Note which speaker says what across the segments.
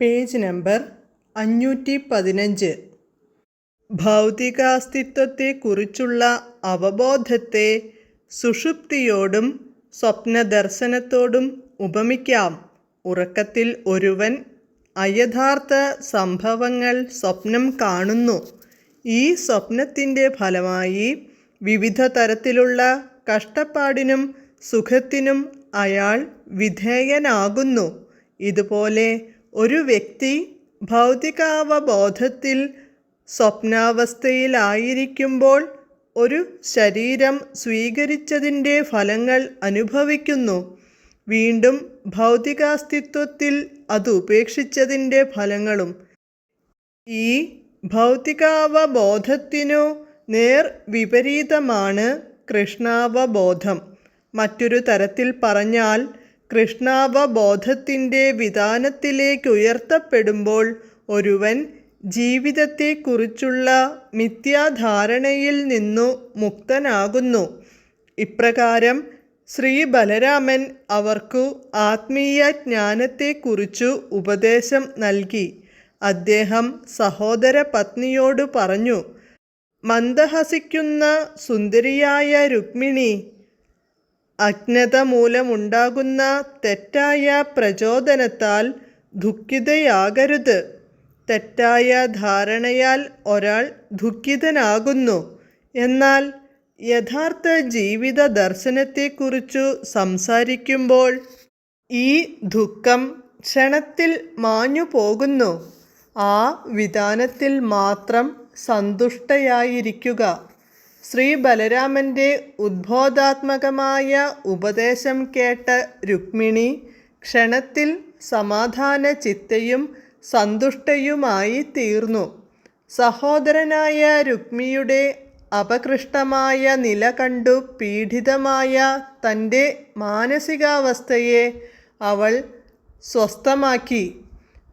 Speaker 1: Page number അഞ്ഞൂറ്റി പതിനഞ്ച്. ഭൗതികാസ്തിത്വത്തെക്കുറിച്ചുള്ള അവബോധത്തെ സുഷുപ്തിയോടും സ്വപ്നദർശനത്തോടും ഉപമിക്കാം. ഉറക്കത്തിൽ ഒരുവൻ അയഥാർത്ഥ സംഭവങ്ങൾ സ്വപ്നം കാണുന്നു. ഈ സ്വപ്നത്തിന്റെ ഫലമായി വിവിധ തരത്തിലുള്ള കഷ്ടപ്പാടിനും സുഖത്തിനും അയാൾ വിധേയനാകുന്നു. ഇതുപോലെ ഒരു വ്യക്തി ഭൗതികാവബോധത്തിൽ സ്വപ്നാവസ്ഥയിലായിരിക്കുമ്പോൾ ഒരു ശരീരം സ്വീകരിച്ചതിന്റെ ഫലങ്ങൾ അനുഭവിക്കുന്നു. വീണ്ടും ഭൗതികാസ്തിത്വത്തിൽ അത് ഉപേക്ഷിച്ചതിന്റെ ഫലങ്ങളും. ഈ ഭൗതികാവബോധത്തിനു നേർ വിപരീതമാണ് കൃഷ്ണാവബോധം. മറ്റൊരു തരത്തിൽ പറഞ്ഞാൽ കൃഷ്ണാവബോധത്തിന്റെ വിധാനത്തിലേക്കുയർത്തപ്പെടുമ്പോൾ ഒരുവൻ ജീവിതത്തെക്കുറിച്ചുള്ള മിഥ്യാധാരണയിൽ നിന്നു മുക്തനാകുന്നു. ഇപ്രകാരം ശ്രീ ബലരാമൻ അവർക്കു ആത്മീയ ജ്ഞാനത്തെക്കുറിച്ചു ഉപദേശം നൽകി. അദ്ദേഹം സഹോദര പത്നിയോട് പറഞ്ഞു മന്ദഹസിക്കുന്ന സുന്ദരിയായ രുക്മിണി അജ്ഞത മൂലമുണ്ടാകുന്ന തെറ്റായ പ്രചോദനത്താൽ ദുഃഖിതയാകരുത്. തെറ്റായ ധാരണയാൽ ഒരാൾ ദുഃഖിതനാകുന്നു. എന്നാൽ യഥാർത്ഥ ജീവിത ദർശനത്തെക്കുറിച്ചു സംസാരിക്കുമ്പോൾ ഈ ദുഃഖം ക്ഷണത്തിൽ മാഞ്ഞു പോകുന്നു. ആ വിധാനത്തിൽ മാത്രം സന്തുഷ്ടയായിരിക്കുക. ശ്രീ ബലരാമന്റെ ഉദ്ബോധാത്മകമായ ഉപദേശം കേട്ട രുക്മിണി ക്ഷണത്തിൽ സമാധാന ചിത്തയും സന്തുഷ്ടയുമായി തീർന്നു സഹോദരനായ രുക്മിയുടെ അപകൃഷ്ടമായ നില കണ്ടു പീഡിതമായ തന്റെ മാനസികാവസ്ഥയെ അവൾ സ്വസ്ഥമാക്കി.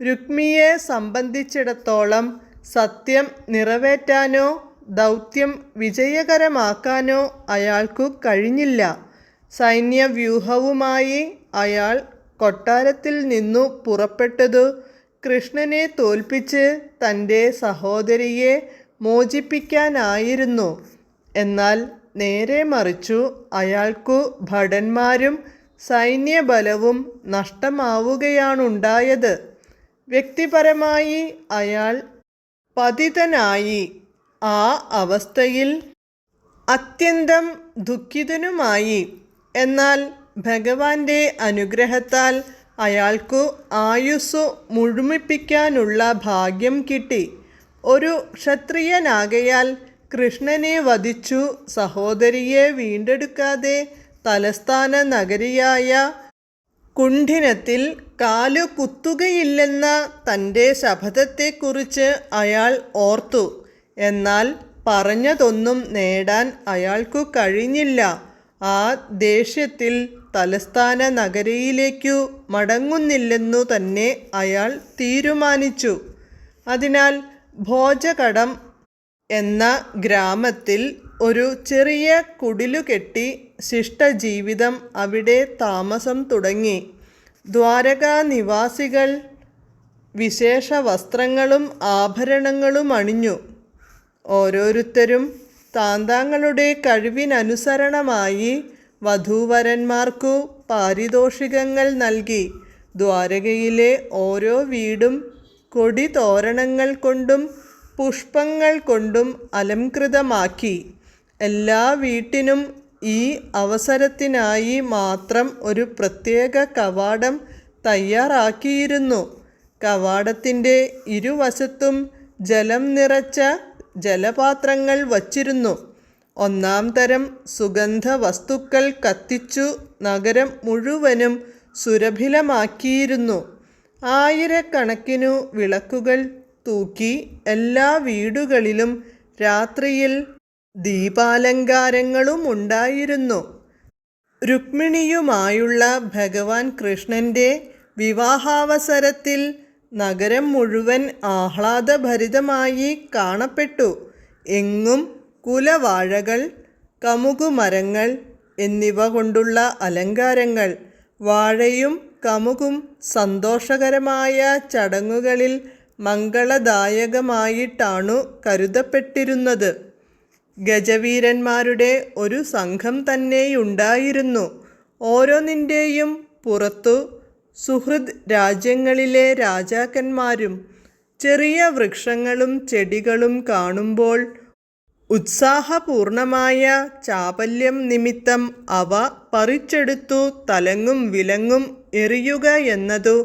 Speaker 1: രുക്മിയെ സംബന്ധിച്ചിടത്തോളം സത്യം നിറവേറ്റാനോ ദൗത്യം വിജയകരമാക്കാനോ അയാൾക്കു കഴിഞ്ഞില്ല. സൈന്യവ്യൂഹവുമായി അയാൾ കൊട്ടാരത്തിൽ നിന്നു പുറപ്പെട്ടതു കൃഷ്ണനെ തോൽപ്പിച്ച് തന്റെ സഹോദരിയെ മോചിപ്പിക്കാനായിരുന്നു. എന്നാൽ നേരെ മറിച്ചു അയാൾക്കു ഭടന്മാരും സൈന്യബലവും നഷ്ടമാവുകയാണുണ്ടായത്. വ്യക്തിപരമായി അയാൾ പതിതനായി. ആ അവസ്ഥയിൽ അത്യന്തം ദുഃഖിതനുമായി. എന്നാൽ ഭഗവാന്റെ അനുഗ്രഹത്താൽ അയാൾക്കു ആയുസ്സു മുഴുമിപ്പിക്കാനുള്ള ഭാഗ്യം കിട്ടി. ഒരു ക്ഷത്രിയനാകയാൽ കൃഷ്ണനെ വധിച്ചു സഹോദരിയെ വീണ്ടെടുക്കാതെ തലസ്ഥാന നഗരിയായ കുണ്ഠിനത്തിൽ കാലു കുത്തുകയില്ലെന്ന തന്റെ ശപഥത്തെക്കുറിച്ച് അയാൾ ഓർത്തു. എന്നാൽ പറഞ്ഞതൊന്നും നേടാൻ അയാൾക്കു കഴിഞ്ഞില്ല. ആ ദേഷ്യത്തിൽ തലസ്ഥാന നഗരയിലേക്കു മടങ്ങുന്നില്ലെന്നു തന്നെ അയാൾ തീരുമാനിച്ചു. അതിനാൽ ഭോജകടം എന്ന ഗ്രാമത്തിൽ ഒരു ചെറിയ കുടിലു കെട്ടി ശിഷ്ടജീവിതം അവിടെ താമസം തുടങ്ങി. ദ്വാരകാ നിവാസികൾ വിശേഷ വസ്ത്രങ്ങളും ആഭരണങ്ങളും അണിഞ്ഞു. ഓരോരുത്തരും താന്താങ്ങളുടെ കഴിവിനനുസരണമായി വധൂവരന്മാർക്കു പാരിതോഷികങ്ങൾ നൽകി. ദ്വാരകയിലെ ഓരോ വീടും കൊടി തോരണങ്ങൾ കൊണ്ടും പുഷ്പങ്ങൾ കൊണ്ടും അലംകൃതമാക്കി. എല്ലാ വീട്ടിനും ഈ അവസരത്തിനായി മാത്രം ഒരു പ്രത്യേക കവാടം തയ്യാറാക്കിയിരുന്നു. കവാടത്തിന്റെ ഇരുവശത്തും ജലം നിറച്ച ജലപാത്രങ്ങൾ വച്ചിരുന്നു. ഒന്നാം തരം സുഗന്ധ വസ്തുക്കൾ കത്തിച്ചു നഗരം മുഴുവനും സുരഭിലമാക്കിയിരുന്നു. ആയിരക്കണക്കിനു വിളക്കുകൾ തൂക്കി എല്ലാ വീടുകളിലും രാത്രിയിൽ ദീപാലങ്കാരങ്ങളും ഉണ്ടായിരുന്നു രുക്മിണിയുമായുള്ള ഭഗവാൻ കൃഷ്ണന്റെ വിവാഹാവസരത്തിൽ നഗരം മുഴുവൻ ആഹ്ലാദഭരിതമായി കാണപ്പെട്ടു. എങ്ങും കുലവാഴകൾ കമുകുമരങ്ങൾ എന്നിവ കൊണ്ടുള്ള അലങ്കാരങ്ങൾ വാഴയും കമുകും സന്തോഷകരമായ ചടങ്ങുകളിൽ മംഗളദായകമായിട്ടാണു കരുതപ്പെട്ടിരുന്നത്. ഗജവീരന്മാരുടെ ഒരു സംഘം തന്നെയുണ്ടായിരുന്നു. ഓരോന്നിന്റെയും പുറത്തു സുഹൃദ് രാജ്യങ്ങളിലെ രാജാക്കന്മാരും ചെറിയ വൃക്ഷങ്ങളും ചെടികളും കാണുമ്പോൾ ഉത്സാഹപൂർണമായ ചാപല്യം നിമിത്തം അവ പറിച്ചെടുത്തു തലങ്ങും വിലങ്ങും എറിയുക എന്നതു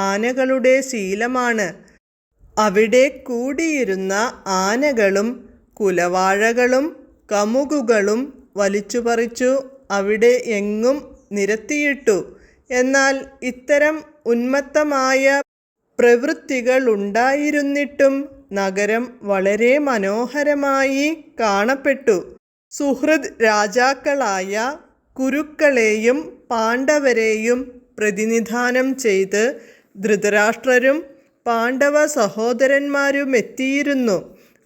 Speaker 1: ആനകളുടെ ശീലമാണ്. അവിടെ കൂടിയിരുന്ന ആനകളും കുലവാഴകളും കമുകുകളും വലിച്ചുപറിച്ചു അവിടെ എങ്ങും നിരത്തിയിട്ടു എന്നാൽ ഇത്തരം ഉന്മത്തമായ പ്രവൃത്തികൾ ഉണ്ടായിരുന്നിട്ടും നഗരം വളരെ മനോഹരമായി കാണപ്പെട്ടു. സുഹൃദ് രാജാക്കളായ കുരുക്കളെയും പാണ്ഡവരെയും പ്രതിനിധാനം ചെയ്ത് ധൃതരാഷ്ട്രരും പാണ്ഡവ സഹോദരന്മാരും എത്തിയിരുന്നു.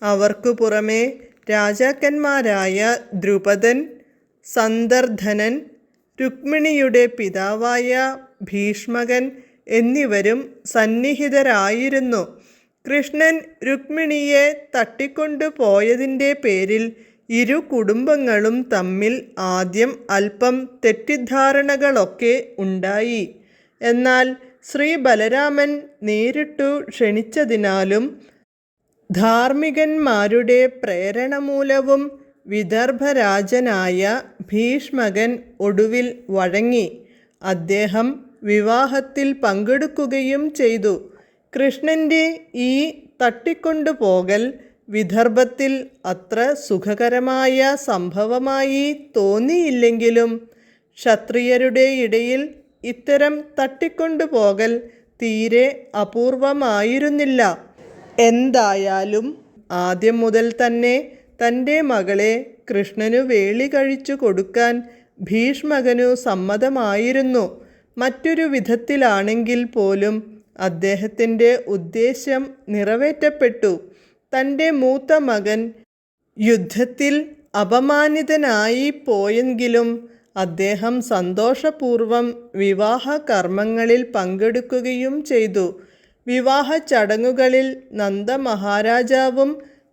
Speaker 1: അവർക്കു പുറമെ രാജാക്കന്മാരായ ദ്രുപദൻ സന്ദർധനൻ രുക്മിണിയുടെ പിതാവായ ഭീഷ്മകൻ എന്നിവരും സന്നിഹിതരായിരുന്നു. കൃഷ്ണൻ രുക്മിണിയെ തട്ടിക്കൊണ്ടുപോയതിന്റെ പേരിൽ ഇരു കുടുംബങ്ങളും തമ്മിൽ ആദ്യം അല്പം തെറ്റിദ്ധാരണകളൊക്കെ ഉണ്ടായി. എന്നാൽ ശ്രീ ബലരാമൻ നേരിട്ടു ക്ഷണിച്ചതിനാലും ധാർമ്മികന്മാരുടെ പ്രേരണമൂലവും വിദർഭരാജനായ ഭീഷ്മകൻ ഒടുവിൽ വഴങ്ങി അദ്ദേഹം വിവാഹത്തിൽ പങ്കെടുക്കുകയും ചെയ്തു. കൃഷ്ണന്റെ ഈ തട്ടിക്കൊണ്ടുപോകൽ വിദർഭത്തിൽ അത്ര സുഖകരമായ സംഭവമായി തോന്നിയില്ലെങ്കിലും ക്ഷത്രിയരുടെ ഇടയിൽ ഇത്തരം തട്ടിക്കൊണ്ടുപോകൽ തീരെ അപൂർവമായിരുന്നില്ല. എന്തായാലും ആദ്യം മുതൽ തന്നെ തന്റെ മകളെ കൃഷ്ണനു വേളി കഴിച്ചു കൊടുക്കാൻ ഭീഷ്മകനു സമ്മതമായിരുന്നു. മറ്റൊരു വിധത്തിലാണെങ്കിൽ പോലും അദ്ദേഹത്തിന്റെ ഉദ്ദേശ്യം നിറവേറ്റപ്പെട്ടു. തന്റെ മൂത്ത മകൻ യുദ്ധത്തിൽ അപമാനിതനായി പോയെങ്കിലും അദ്ദേഹം സന്തോഷപൂർവം വിവാഹ കർമ്മങ്ങളിൽ പങ്കെടുക്കുകയും ചെയ്തു. വിവാഹ ചടങ്ങുകളിൽ നന്ദമഹാരാജാവും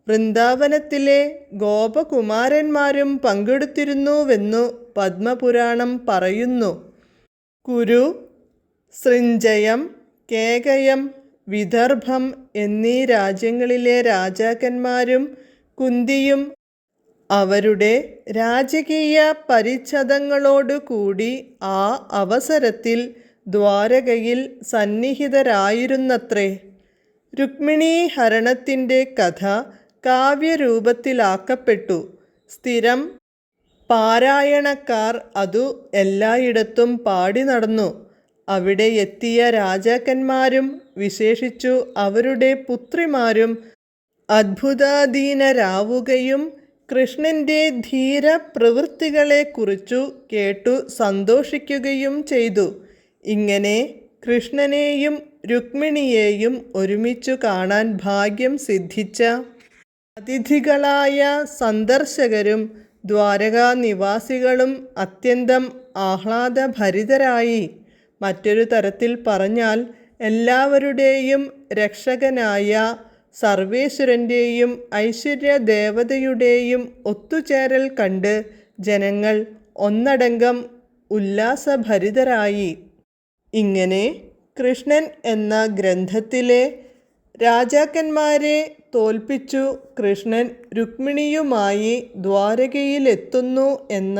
Speaker 1: വൃന്ദാവനത്തിലെ ഗോപകുമാരന്മാരും പങ്കെടുത്തിരുന്നുവെന്നു പത്മപുരാണം പറയുന്നു. കുരു സൃഞ്ജയം കേകയം വിദർഭം എന്നീ രാജ്യങ്ങളിലെ രാജാക്കന്മാരും കുന്തിയും അവരുടെ രാജകീയ പരിച്ഛദങ്ങളോടുകൂടി ആ അവസരത്തിൽ ദ്വാരകയിൽ സന്നിഹിതരായിരുന്നത്രേ. രുക്മിണീഹരണത്തിന്റെ കഥ കാവ്യരൂപത്തിലാക്കപ്പെട്ടു. സ്ഥിരം പാരായണക്കാർ അതു എല്ലായിടത്തും പാടി നടന്നു. അവിടെ എത്തിയ രാജാക്കന്മാരും വിശേഷിച്ചു അവരുടെ പുത്രിമാരും അത്ഭുതാധീനരാവുകയും കൃഷ്ണന്റെ ധീര പ്രവൃത്തികളെക്കുറിച്ചു കേട്ടു സന്തോഷിക്കുകയും ചെയ്തു. ഇങ്ങനെ കൃഷ്ണനെയും രുക്മിണിയെയും ഒരുമിച്ചു കാണാൻ ഭാഗ്യം സിദ്ധിച്ച അതിഥികളായ സന്ദർശകരും ദ്വാരകാ നിവാസികളും അത്യന്തം ആഹ്ലാദഭരിതരായി. മറ്റൊരു തരത്തിൽ പറഞ്ഞാൽ എല്ലാവരുടെയും രക്ഷകനായ സർവേശ്വരന്റെയും ഐശ്വര്യദേവതയുടെയും ഒത്തുചേരൽ കണ്ട് ജനങ്ങൾ ഒന്നടങ്കം ഉല്ലാസഭരിതരായി. ഇങ്ങനെ കൃഷ്ണൻ എന്ന ഗ്രന്ഥത്തിലെ രാജാക്കന്മാരെ തോൽപ്പിച്ചു കൃഷ്ണൻ രുക്മിണിയുമായി ദ്വാരകയിലെത്തുന്നു എന്ന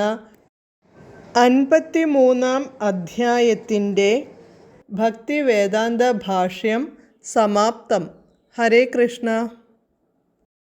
Speaker 1: അൻപത്തിമൂന്നാം അധ്യായത്തിന്റെ ഭക്തിവേദാന്ത ഭാഷ്യം സമാപ്തം. ഹരേ കൃഷ്ണ.